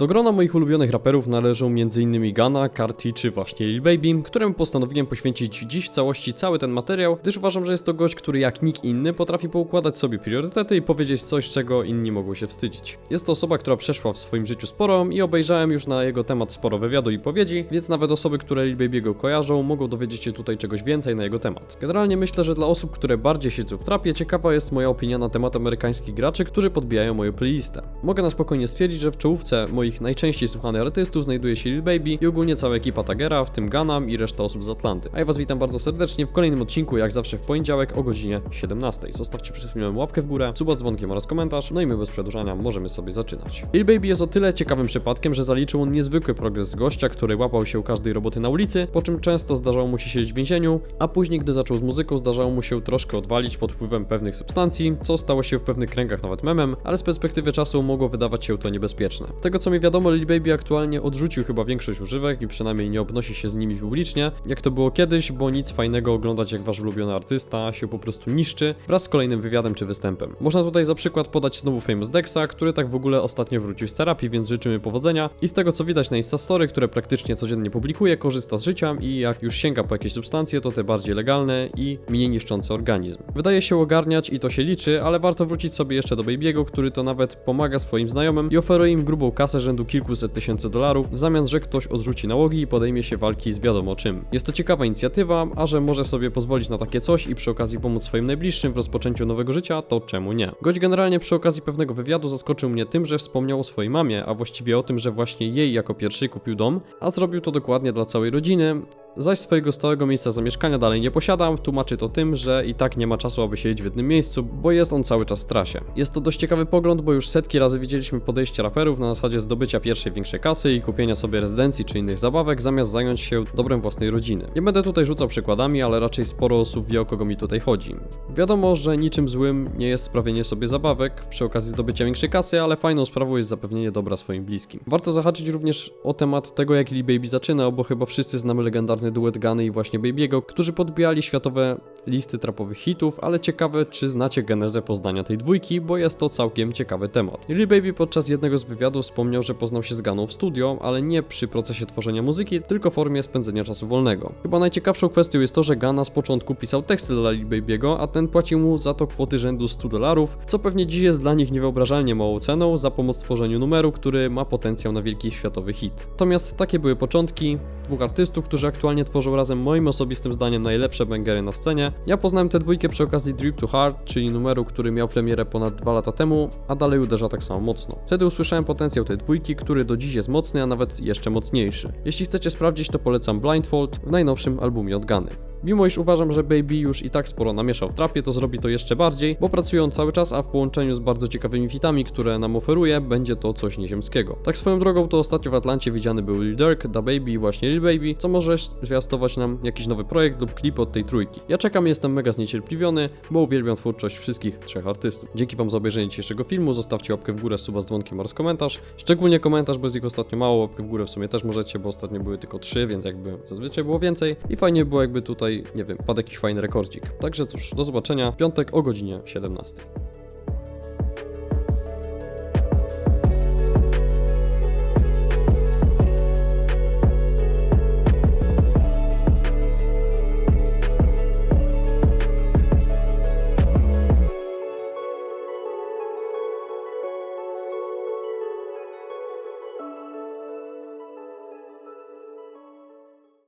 Do grona moich ulubionych raperów należą m.in. Gana, Carti czy właśnie Lil Baby, któremu postanowiłem poświęcić dziś w całości cały ten materiał, gdyż uważam, że jest to gość, który jak nikt inny potrafi poukładać sobie priorytety i powiedzieć coś, czego inni mogą się wstydzić. Jest to osoba, która przeszła w swoim życiu sporo i obejrzałem już na jego temat sporo wywiadu i powiedzi, więc nawet osoby, które Lil Baby'ego kojarzą, mogą dowiedzieć się tutaj czegoś więcej na jego temat. Generalnie myślę, że dla osób, które bardziej siedzą w trapie, ciekawa jest moja opinia na temat amerykańskich graczy, którzy podbijają moją playlistę. Mogę na spokojnie stwierdzić, że w czołówce moich najczęściej słuchanych artystów znajduje się Lil Baby i ogólnie cała ekipa Tagera, w tym Ganam i reszta osób z Atlanty. A ja was witam bardzo serdecznie w kolejnym odcinku, jak zawsze w poniedziałek o godzinie 17. Zostawcie przed filmem łapkę w górę, suba z dzwonkiem oraz komentarz, no i my bez przedłużania możemy sobie zaczynać. Lil Baby jest o tyle ciekawym przypadkiem, że zaliczył on niezwykły progres z gościa, który łapał się każdej roboty na ulicy, po czym często zdarzało mu się siedzieć w więzieniu, a później gdy zaczął z muzyką zdarzało mu się troszkę odwalić pod wpływem pewnych substancji, co stało się w pewnych kręgach nawet memem, ale z perspektywy czasu mogło wydawać się to niebezpieczne. Z tego co mi wiadomo, Lil Baby aktualnie odrzucił chyba większość używek i przynajmniej nie obnosi się z nimi publicznie, jak to było kiedyś, bo nic fajnego oglądać jak wasz ulubiony artysta się po prostu niszczy wraz z kolejnym wywiadem czy występem. Można tutaj za przykład podać znowu Famous Dexa, który tak w ogóle ostatnio wrócił z terapii, więc życzymy powodzenia i z tego co widać na Instastory, które praktycznie codziennie publikuje, korzysta z życia i jak już sięga po jakieś substancje, to te bardziej legalne i mniej niszczące organizm. Wydaje się ogarniać i to się liczy, ale warto wrócić sobie jeszcze do Baby'ego, który to nawet pomaga swoim znajomym i oferuje im grubą kasę rzędu kilkuset tysięcy dolarów, w zamian, że ktoś odrzuci nałogi i podejmie się walki z wiadomo czym. Jest to ciekawa inicjatywa, a że może sobie pozwolić na takie coś i przy okazji pomóc swoim najbliższym w rozpoczęciu nowego życia, to czemu nie? Gość generalnie przy okazji pewnego wywiadu zaskoczył mnie tym, że wspomniał o swojej mamie, a właściwie o tym, że właśnie jej jako pierwszej kupił dom, a zrobił to dokładnie dla całej rodziny, zaś swojego stałego miejsca zamieszkania dalej nie posiadam, tłumaczy to tym, że i tak nie ma czasu, aby siedzieć w jednym miejscu, bo jest on cały czas w trasie. Jest to dość ciekawy pogląd, bo już setki razy widzieliśmy podejście raperów na zasadzie zdobycia pierwszej większej kasy i kupienia sobie rezydencji czy innych zabawek, zamiast zająć się dobrem własnej rodziny. Nie będę tutaj rzucał przykładami, ale raczej sporo osób wie o kogo mi tutaj chodzi. Wiadomo, że niczym złym nie jest sprawienie sobie zabawek przy okazji zdobycia większej kasy, ale fajną sprawą jest zapewnienie dobra swoim bliskim. Warto zahaczyć również o temat tego, jak Lil Baby zaczynał, bo chyba wszyscy znamy legendarny duet Gany i właśnie Baby'ego, którzy podbijali światowe listy trapowych hitów, ale ciekawe, czy znacie genezę poznania tej dwójki, bo jest to całkiem ciekawy temat. Lil Baby podczas jednego z wywiadów wspomniał, że poznał się z Ganą w studio, ale nie przy procesie tworzenia muzyki, tylko w formie spędzenia czasu wolnego. Chyba najciekawszą kwestią jest to, że Gana z początku pisał teksty dla Lil Baby'ego, a ten płacił mu za to kwoty rzędu 100 dolarów, co pewnie dziś jest dla nich niewyobrażalnie małą ceną za pomoc w tworzeniu numeru, który ma potencjał na wielki światowy hit. Natomiast takie były początki dwóch artystów, którzy aktualnie tworzą razem moim osobistym zdaniem najlepsze bangery na scenie. Ja poznałem tę dwójkę przy okazji Drip to Hard, czyli numeru, który miał premierę ponad dwa lata temu, a dalej uderza tak samo mocno. Wtedy usłyszałem potencjał tej dwójki, który do dziś jest mocny, a nawet jeszcze mocniejszy. Jeśli chcecie sprawdzić, to polecam Blindfold w najnowszym albumie od Gany. Mimo iż uważam, że Baby już i tak sporo namieszał w trapie, to zrobi to jeszcze bardziej, bo pracują cały czas, a w połączeniu z bardzo ciekawymi fitami, które nam oferuje, będzie to coś nieziemskiego. Tak swoją drogą, to ostatnio w Atlancie widziany był Lil Durk, Da Baby i właśnie Lil Baby, co może zwiastować nam jakiś nowy projekt lub klip od tej trójki. Ja czekam jestem mega zniecierpliwiony, bo uwielbiam twórczość wszystkich trzech artystów. Dzięki wam za obejrzenie dzisiejszego filmu, zostawcie łapkę w górę, suba z dzwonkiem oraz komentarz. Szczególnie komentarz, bo jest ich ostatnio mało, łapkę w górę w sumie też możecie, bo ostatnio były tylko trzy, więc jakby zazwyczaj było więcej. I fajnie było jakby tutaj, nie wiem, padł jakiś fajny rekordzik. Także cóż, do zobaczenia piątek o godzinie 17.